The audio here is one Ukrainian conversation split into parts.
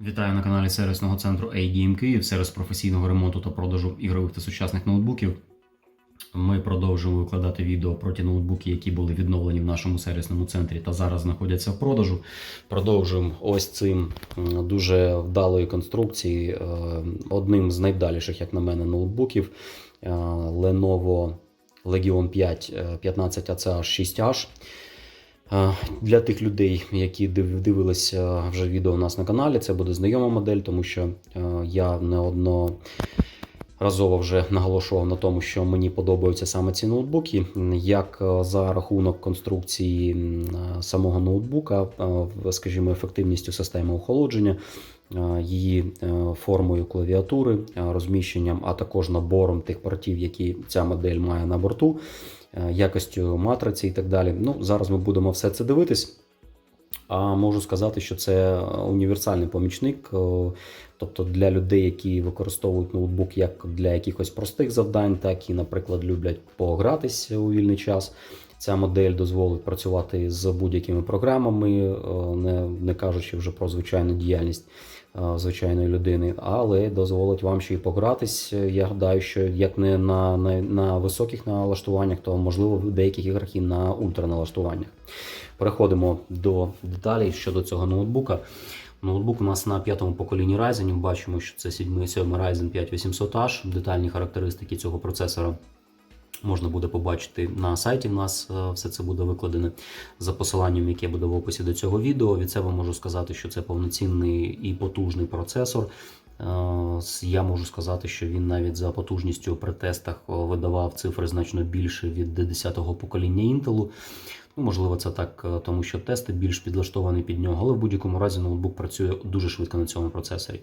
Вітаю на каналі сервісного центру ADM Київ, сервіс професійного ремонту та продажу ігрових та сучасних ноутбуків. Ми продовжуємо викладати відео про ті ноутбуки, які були відновлені в нашому сервісному центрі та зараз знаходяться в продажу. Продовжуємо ось цим дуже вдалої конструкції. е, Одним з найвдаліших, як на мене, ноутбуків е, Lenovo Legion 5 е, 15 ACH 6H. Для тих людей, які дивилися вже відео у нас на каналі, це буде знайома модель, тому що е, я неодноразово вже наголошував на тому, що мені подобаються саме ці ноутбуки, як е, за рахунок конструкції е, самого ноутбука, скажімо, ефективністю системи охолодження, її формою клавіатури, розміщенням, а також набором тих портів, які ця модель має на борту якостю матриці і так далі. Ну, зараз ми будемо все це дивитись. А можу сказати, що це універсальний помічник, е, тобто для людей, які використовують ноутбук як для якихось простих завдань, так і, наприклад, люблять погратись у вільний час. Ця модель дозволить працювати з будь-якими програмами, е, не, не кажучи вже про звичайну діяльність е, звичайної людини, але дозволить вам ще й погратись. Я гадаю, що як не на, на, на високих налаштуваннях, то можливо в деяких іграх і на ультраналаштуваннях. Переходимо до деталей щодо цього ноутбука. Ноутбук у нас на п'ятому поколінні Ryzen. Бачимо, що це 7 7 Ryzen 5800H. Детальні характеристики цього процесора можна буде побачити на сайті. У нас е, все це буде викладене за посиланням, яке буде в описі до цього відео. Від себе можу сказати, що це повноцінний і потужний процесор. Е, Я можу сказати, що він навіть за потужністю при тестах видавав цифри значно більше від 10-го покоління Intel. Ну, можливо, це так, е, тому що тести більш підлаштовані під нього, але в будь-якому разі ноутбук працює дуже швидко на цьому процесорі.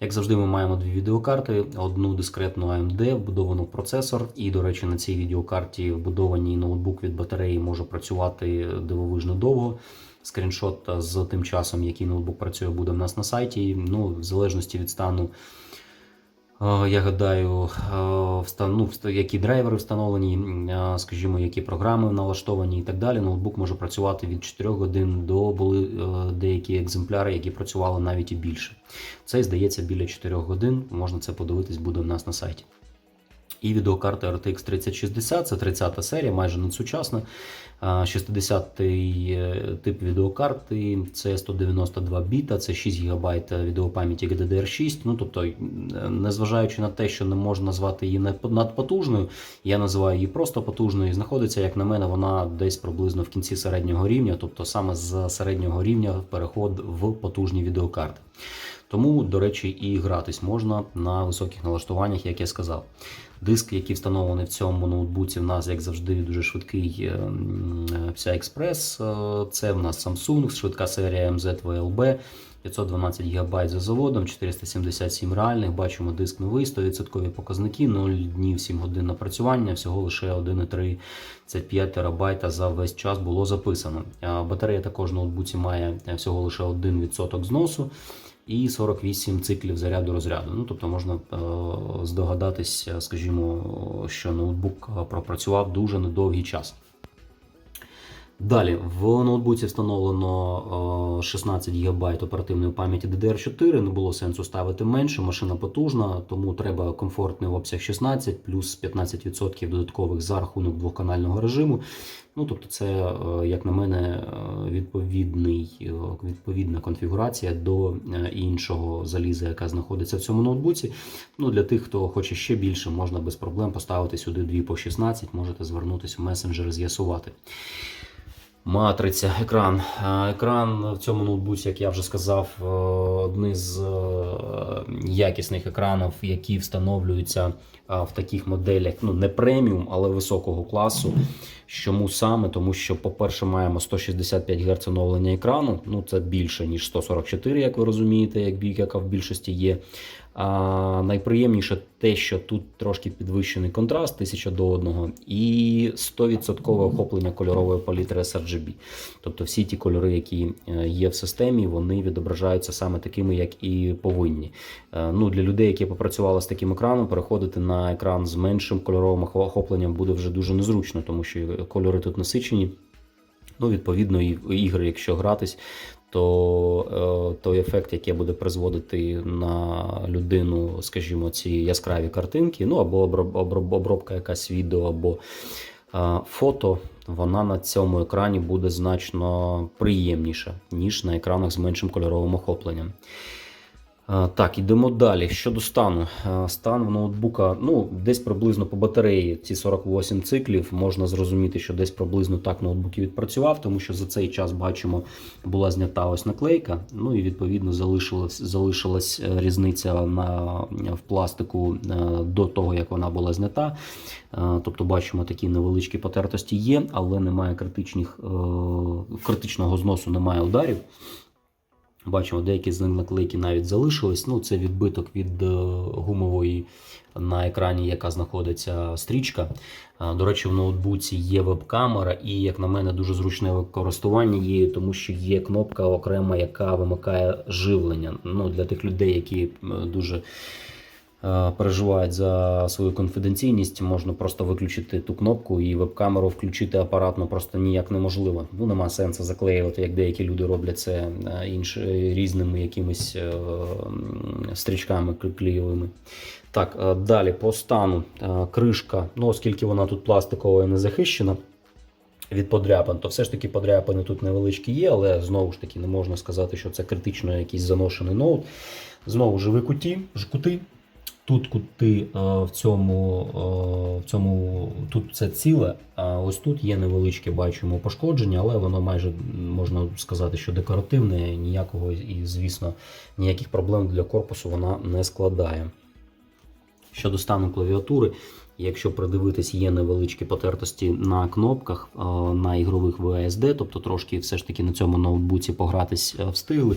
Як завжди, ми маємо дві відеокарти: одну дискретну AMD, вбудовану в процесор. І, до речі, на цій відеокарті вбудований ноутбук від батареї може працювати дивовижно довго. Скріншот з тим часом, який ноутбук працює, буде в нас на сайті. Ну, в залежності від стану. Я гадаю, ну, які драйвери встановлені, скажімо, які програми налаштовані і так далі. Ноутбук може працювати від 4 годин до були е, деякі екземпляри, які працювали навіть і більше. Цей здається біля 4 годин. Можна це подивитись, буде у нас на сайті. І відеокарта RTX 3060, це 30-та серія, майже надсучасна. А, 60-й е, тип відеокарти, це 192 біта, це 6 ГБ відеопам'яті GDDR6. Ну, тобто, е, незважаючи на те, що не можна назвати її надпотужною, я називаю її просто потужною. Знаходиться, як на мене, вона десь приблизно в кінці середнього рівня, тобто саме з середнього рівня переход в потужні відеокарти. Тому, до речі, і гратись можна на високих налаштуваннях, як я сказав. Диск, який встановлений в цьому ноутбуці, в нас, як завжди, дуже швидкий е, е, PCI Express. Е, Це в нас Samsung, швидка серія MZ VLB. 512 ГБ за заводом, 477 реальних. Бачимо диск новий, 100% показники, 0 днів 7 годин напрацювання, всього лише 1,35 терабайта за весь час було записано. Батарея також в ноутбуці має е, всього лише 1% зносу і 48 циклів заряду розряду. Ну, тобто можна е, здогадатись, е, скажімо, що ноутбук е, пропрацював дуже недовгий час. Далі в ноутбуці встановлено е, 16 ГБ оперативної пам'яті DDR4. Не було сенсу ставити менше. Машина потужна, тому треба комфортний обсяг 16 плюс 15% додаткових за рахунок двохканального режиму. Ну тобто, це, е, як на мене, е, відповідний, е, відповідна конфігурація до е, іншого заліза, яка знаходиться в цьому ноутбуці. Ну для тих, хто хоче ще більше, можна без проблем поставити сюди дві по 16, можете звернутися в месенджери, з'ясувати. Матриця, екран. Екран в цьому ноутбуці, як я вже сказав, е, одні з е, якісних екранів, які встановлюються е, в таких моделях, ну не преміум, але високого класу. Чому саме? Тому що, по-перше, маємо 165 Гц оновлення екрану. Ну це більше ніж 144, як ви розумієте, як в більшості є. А найприємніше те, що тут трошки підвищений контраст 1000 до 1 і 100% охоплення кольорової палітри sRGB. Тобто всі ті кольори, які е, є в системі, вони відображаються саме такими, як і повинні. Е, Ну, для людей, які попрацювали з таким екраном, переходити на екран з меншим кольоровим охопленням буде вже дуже незручно, тому що кольори тут насичені. Ну, відповідно, і ігри, якщо гратись, то е, той ефект, який буде призводити на людину, скажімо, ці яскраві картинки, ну або оброб- оброб- обробка якась відео, або е, фото, вона на цьому екрані буде значно приємніша, ніж на екранах з меншим кольоровим охопленням. Так, ідемо далі. Щодо стану. Стан в ноутбука, ну, десь приблизно по батареї ці 48 циклів. Можна зрозуміти, що десь приблизно так ноутбук і відпрацював, тому що за цей час бачимо, була знята ось наклейка. Ну і відповідно залишилась, залишилась е, різниця на, в пластику е, до того, як вона була знята. Е, Тобто бачимо такі невеличкі потертості є, але немає критичних, критичного зносу, немає ударів. Бачимо, деякі з них наклейки навіть залишились. Ну, це відбиток від е, гумової на екрані, яка знаходиться стрічка. До речі, в ноутбуці є веб-камера, і, як на мене, дуже зручне використання її, тому що є кнопка окрема, яка вимикає живлення. Ну, для тих людей, які дуже переживають за свою конфіденційність, можна просто виключити ту кнопку і веб-камеру включити апаратно просто ніяк неможливо. Ну нема сенсу заклеювати, як деякі люди роблять це е, інш, різними якимись е, стрічками клеєвими. Так, е, далі по стану Е, кришка, ну оскільки вона тут пластикова і не захищена. Від подряпин, то все ж таки подряпини тут невеличкі є, але знову ж таки не можна сказати, що це критично якийсь заношений ноут. Знову ж кути. Тут кути е, в цьому, е, в цьому тут це ціле, а ось тут є невеличке бачимо пошкодження, але воно майже можна сказати, що декоративне, ніякого і, звісно, ніяких проблем для корпусу вона не складає. Щодо стану клавіатури, якщо придивитись, є невеличкі потертості на кнопках е, на ігрових VSD, тобто трошки все ж таки на цьому ноутбуці погратись е, встигли.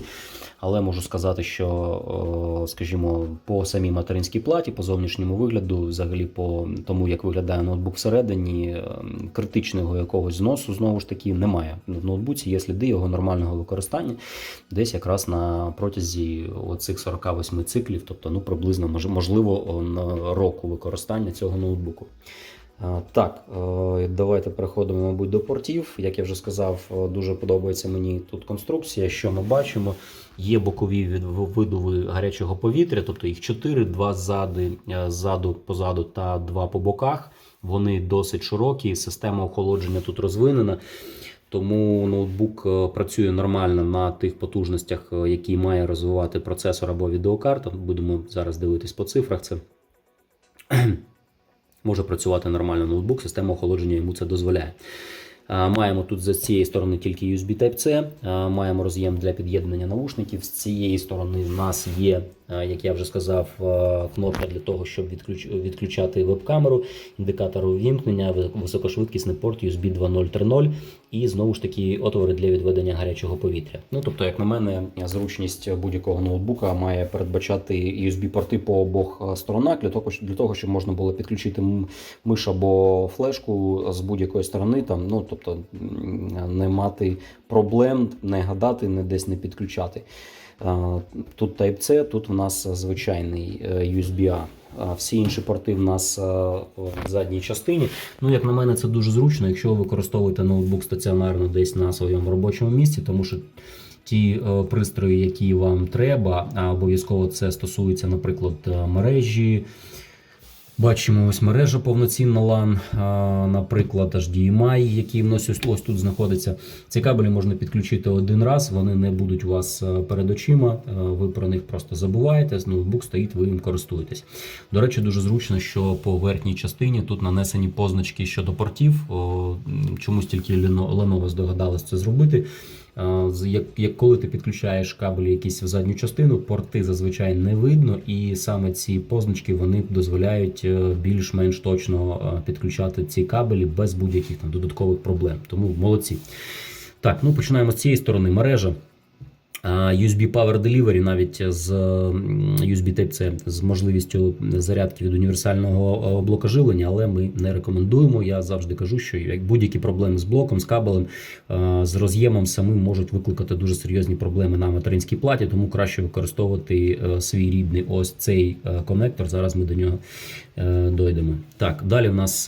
Але можу сказати, що, е, скажімо, по самій материнській платі, по зовнішньому вигляду, взагалі по тому, як виглядає ноутбук всередині, критичного якогось зносу знову ж таки немає. В ноутбуці є сліди його нормального використання десь якраз на протязі оцих 48 циклів, тобто ну, приблизно можливо року використання цього ноутбуку. Е, Так, е, давайте переходимо, мабуть, до портів. Як я вже сказав, е, дуже подобається мені тут конструкція. Що ми бачимо? Є бокові видуви гарячого повітря, тобто їх 4, два ззади, е, ззаду, позаду та два по боках. Вони досить широкі, система охолодження тут розвинена. Тому ноутбук працює нормально на тих потужностях, які має розвивати процесор або відеокарта. Будемо зараз дивитись по цифрах. Це може працювати нормально ноутбук, система охолодження йому це дозволяє. Маємо тут з цієї сторони тільки USB Type-C, маємо роз'єм для під'єднання навушників. З цієї сторони в нас є, як я вже сказав, кнопка для того, щоб відключ- відключати веб-камеру, індикатор увімкнення, високошвидкісний порт USB 2.0.3.0 і знову ж таки отвори для відведення гарячого повітря. Ну тобто, як на мене, зручність будь-якого ноутбука має передбачати USB-порти по обох сторонах для того, для того, щоб можна було підключити миш або флешку з будь-якої сторони, там, ну тобто не мати проблем, не гадати, не десь не підключати. Тут Type-C, тут в нас звичайний е, USB-A. Всі інші порти в нас е, в задній частині. Ну, як на мене, це дуже зручно, якщо ви використовуєте ноутбук стаціонарно десь на своєму робочому місці, тому що ті е, пристрої, які вам треба, обов'язково це стосується, наприклад, е, мережі. Бачимо ось мережа повноцінна LAN, наприклад, HDMI, який в нас ось, тут знаходиться. Ці кабелі можна підключити один раз, вони не будуть у вас е, перед очима, е, ви про них просто забуваєте, ноутбук стоїть, ви їм користуєтесь. До речі, дуже зручно, що по верхній частині тут нанесені позначки щодо портів. Чомусь тільки Leno- Lenovo здогадалось це зробити. Е, Як, як коли ти підключаєш кабелі якісь в задню частину, порти зазвичай не видно, і саме ці позначки вони дозволяють е, більш-менш точно е, підключати ці кабелі без будь-яких там додаткових проблем. Тому молодці. Так, ну починаємо з цієї сторони мережа. USB Power Delivery навіть з USB Type-C з можливістю зарядки від універсального е, блока живлення, але ми не рекомендуємо. Я завжди кажу, що будь-які проблеми з блоком, з кабелем, е, з роз'ємом самим можуть викликати дуже серйозні проблеми на материнській платі, тому краще використовувати е, свій рідний ось цей конектор. Зараз ми до нього дойдемо. Так, далі в нас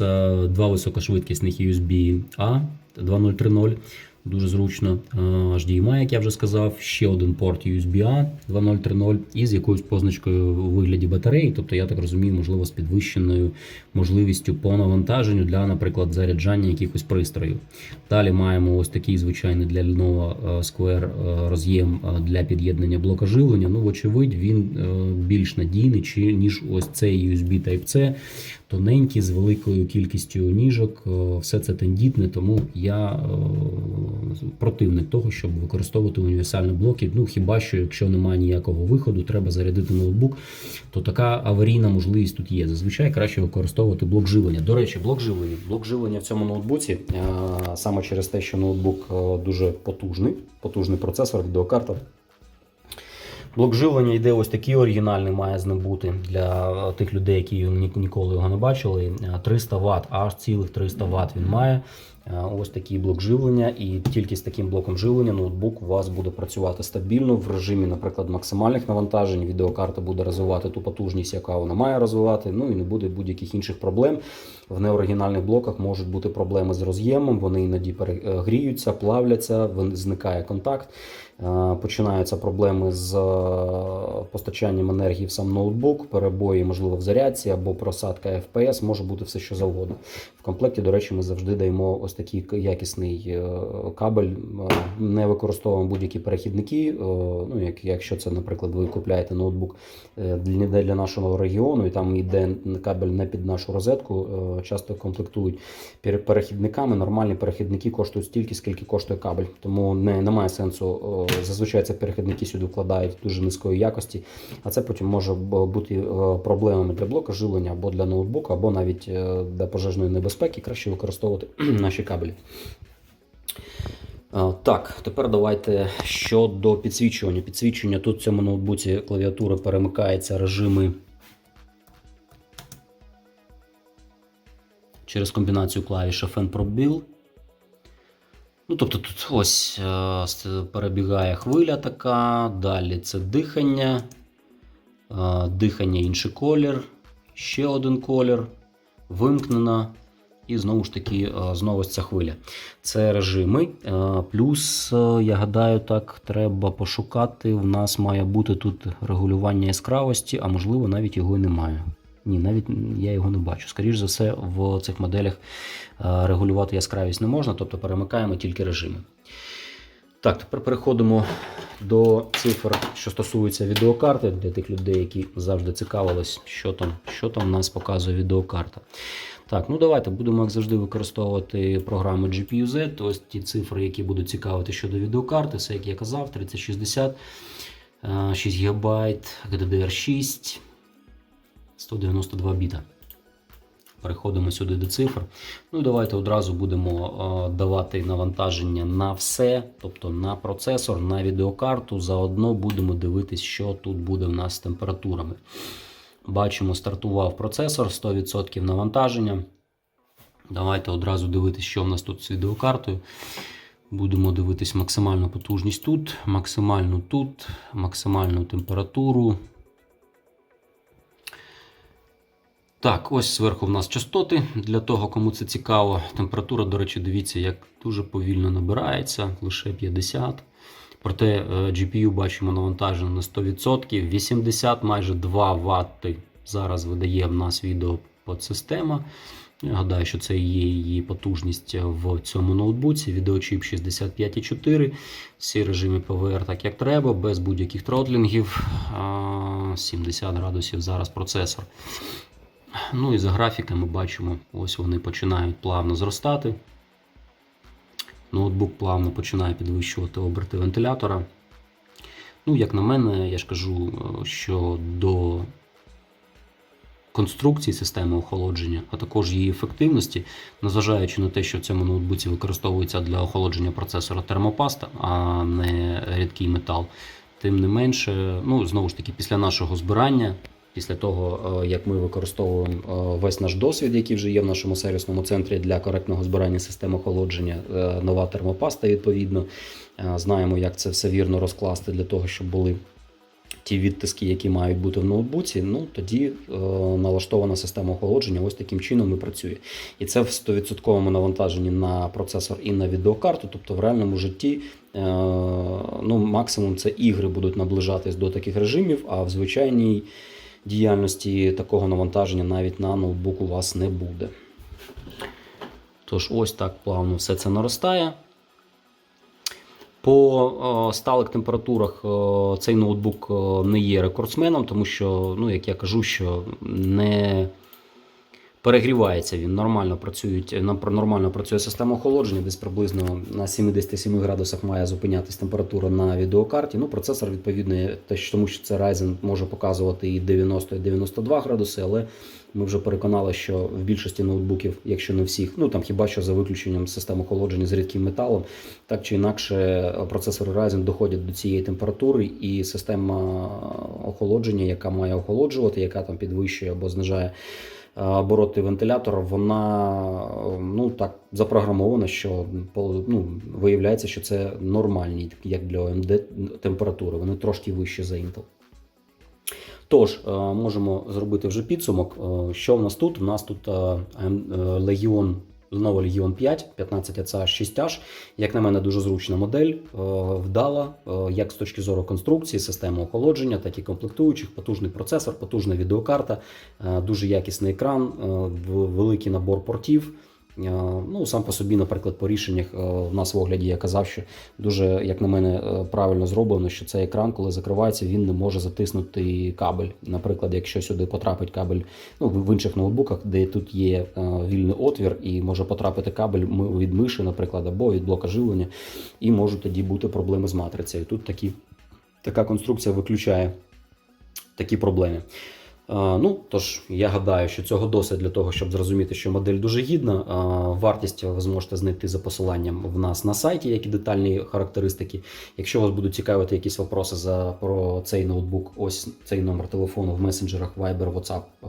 два високошвидкісних USB A 2030. Дуже зручно. Е, HDMI, як я вже сказав, ще один порт USB-A 2.0.3.0 із якоюсь позначкою у вигляді батареї. Тобто, я так розумію, можливо, з підвищеною можливістю по навантаженню для, наприклад, заряджання якихось пристроїв. Далі маємо ось такий звичайний для Lenovo е, Square е, роз'єм для під'єднання блока живлення. Ну, вочевидь, він більш надійний, ніж ось цей USB Type-C, тоненький, з великою кількістю ніжок. Е, Все це тендітне, тому я е, противник того, щоб використовувати універсальні блоки. Ну, хіба що, якщо немає ніякого виходу, треба зарядити ноутбук, то така аварійна можливість тут є. Зазвичай краще використовувати блок живлення. До речі, блок живлення. Блок живлення в цьому ноутбуці е, саме через те, що ноутбук дуже потужний, потужний процесор, відеокарта. Блок живлення йде ось такий оригінальний, має з ним бути для тих людей, які ні- ніколи його не бачили. Е, 300 Вт, аж цілих 300 Вт він має. Е, Ось такий блок живлення, і тільки з таким блоком живлення ноутбук у вас буде працювати стабільно в режимі, наприклад, максимальних навантажень. Відеокарта буде розвивати ту потужність, яка вона має розвивати. Ну і не буде будь-яких інших проблем. В неоригінальних блоках можуть бути проблеми з роз'ємом, вони іноді перегріються, плавляться, зникає контакт. Е, Починаються проблеми з е, постачанням енергії в сам ноутбук, перебої, можливо, в зарядці або просадка FPS, може бути все, що завгодно. В комплекті, до речі, ми завжди даємо ось такий якісний е, кабель, не використовуємо будь-які перехідники. Ну, як, якщо це, наприклад, ви купляєте ноутбук для, для нашого регіону, і там йде кабель не під нашу розетку, часто комплектують пере- перехідниками. Нормальні перехідники коштують стільки, скільки коштує кабель. Тому не, немає сенсу. Зазвичай це перехідники сюди вкладають дуже низької якості, а це потім може бути е, проблемами для блока живлення або для ноутбука, або навіть е, для пожежної небезпеки. Краще використовувати наші кабелі. Е, Так, тепер давайте щодо підсвічування. Підсвічення тут в цьому ноутбуці клавіатури перемикається режими через комбінацію клавіш FN Probil. Ну, тобто тут ось е, перебігає хвиля така, далі це дихання, е, дихання інший колір, ще один колір, вимкнена. І знову ж таки, е, знову ця хвиля. Це режими. Плюс, я гадаю, так, треба пошукати. В нас має бути тут регулювання яскравості, а можливо, навіть його і немає. Ні, навіть я його не бачу. Скоріше за все, в цих моделях е, регулювати яскравість не можна, тобто перемикаємо тільки режими. Так, тепер переходимо до цифр, що стосуються відеокарти, для тих людей, які завжди цікавились, що там, що там в нас показує відеокарта. Так, ну давайте будемо, як завжди, використовувати програму GPU-Z. Ось ті цифри, які будуть цікавити щодо відеокарти, все, як я казав, 3060, е, 6 ГБ, GDDR6, 192 біта. Переходимо сюди до цифр. Ну і давайте одразу будемо е, давати навантаження на все, тобто на процесор, на відеокарту. Заодно будемо дивитись, що тут буде в нас з температурами. Бачимо, стартував процесор 100% навантаження. Давайте одразу дивитись, що в нас тут з відеокартою. Будемо дивитись максимальну потужність тут, максимальну тут, максимальну температуру. Так, ось зверху в нас частоти. Для того, кому це цікаво. Температура, до речі, дивіться, як дуже повільно набирається, лише 50. Проте е, GPU бачимо навантажено на 100%. 80 майже 2 Вт зараз видає в нас відеоподсистема. Я гадаю, що це є її потужність в цьому ноутбуці. Відеочіп 65,4. Всі режими PVR так як треба, без будь-яких тротлінгів. 70 градусів зараз процесор. Ну і за графіками бачимо, ось вони починають плавно зростати. Ноутбук плавно починає підвищувати оберти вентилятора. Ну, як на мене, я ж кажу, е, що до конструкції системи охолодження, а також її ефективності, незважаючи на те, що в цьому ноутбуці використовується для охолодження процесора термопаста, а не рідкий метал. Тим не менше, ну знову ж таки, після нашого збирання, після того, е, як ми використовуємо е, весь наш досвід, який вже є в нашому сервісному центрі для коректного збирання систем охолодження, е, нова термопаста, відповідно, знаємо, як це все вірно розкласти для того, щоб були ті відтиски, які мають бути в ноутбуці, ну тоді налаштована система охолодження ось таким чином і працює. І це в 100% навантаженні на процесор і на відеокарту, тобто в реальному житті. Ну, максимум це ігри будуть наближатись до таких режимів, а в звичайній діяльності такого навантаження навіть на ноутбук у вас не буде. Тож, ось так плавно все це наростає. По е, сталих температурах е, цей ноутбук е, не є рекордсменом, тому що, ну, як я кажу, що не перегрівається він. Нормально працюють, на- нормально працює система охолодження, десь приблизно на 77 градусах має зупинятись температура на відеокарті. Ну, процесор, відповідно, тому що це Ryzen може показувати і 90, і 92 градуси, але ми вже переконали, що в більшості ноутбуків, якщо не всіх, ну там хіба що за виключенням систем охолодження з рідким металом, так чи інакше е, процесори Ryzen доходять до цієї температури, і система охолодження, яка має охолоджувати, яка там підвищує або знижає е, обороти вентилятора, вона е, ну так запрограмована, що ну, виявляється, що це нормальні, як для ОМД температури. Вони трошки вищі за Intel. Тож, е, можемо зробити вже підсумок. Е, Що в нас тут? У нас тут е, е, Legion, Lenovo Legion 5, 15 ECH 6H. Як на мене, дуже зручна модель, е, вдала, е, як з точки зору конструкції, системи охолодження, так і комплектуючих, потужний процесор, потужна відеокарта, е, дуже якісний екран, великий набор портів. Е, Ну, сам по собі, наприклад, по рішеннях е, в нас в огляді я казав, що дуже, як на мене, е, правильно зроблено, що цей екран, коли закривається, він не може затиснути кабель. Наприклад, якщо сюди потрапить кабель, ну в інших ноутбуках, де тут є вільний отвір, і може потрапити кабель від миші, наприклад, або від блока живлення, і можуть тоді бути проблеми з матрицею. Тут такі, така конструкція виключає такі проблеми. Е, Ну, тож я гадаю, що цього досить для того, щоб зрозуміти, що модель дуже гідна. Е, Вартість ви зможете знайти за посиланням в нас на сайті, які детальні характеристики. Якщо вас будуть цікавити якісь вопроси за про цей ноутбук, ось цей номер телефону в месенджерах Viber, WhatsApp, е,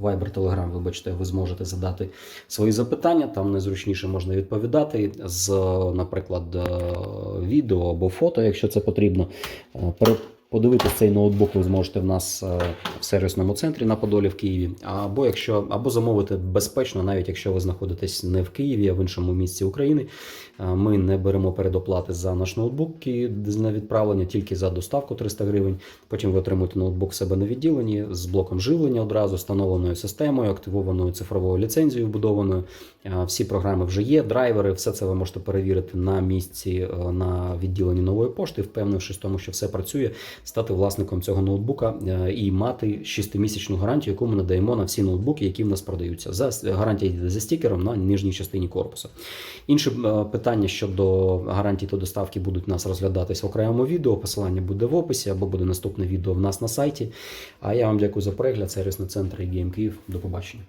Viber, Telegram, вибачте, ви зможете задати свої запитання. Там найзручніше можна відповідати з, наприклад, відео або фото, якщо це потрібно. Подивитись цей ноутбук ви зможете в нас е, в сервісному центрі на Подолі в Києві, або якщо або замовити безпечно, навіть якщо ви знаходитесь не в Києві, а в іншому місці України. Е, Ми не беремо передоплати за наш ноутбук і на відправлення, тільки за доставку 300 гривень. Потім ви отримуєте ноутбук себе на відділенні з блоком живлення одразу, встановленою системою, активованою цифровою ліцензією вбудованою. Е, Всі програми вже є, драйвери, все це ви можете перевірити на місці на відділенні нової пошти, впевнившись в тому, що все працює стати власником цього ноутбука е, і мати 6-місячну гарантію, яку ми надаємо на всі ноутбуки, які в нас продаються. За гарантія йде за стікером на нижній частині корпусу. Інше е, питання щодо гарантії та доставки будуть нас розглядатись в окремому відео. Посилання буде в описі або буде наступне відео в нас на сайті. А я вам дякую за перегляд. Сервісний центр і Київ. До побачення.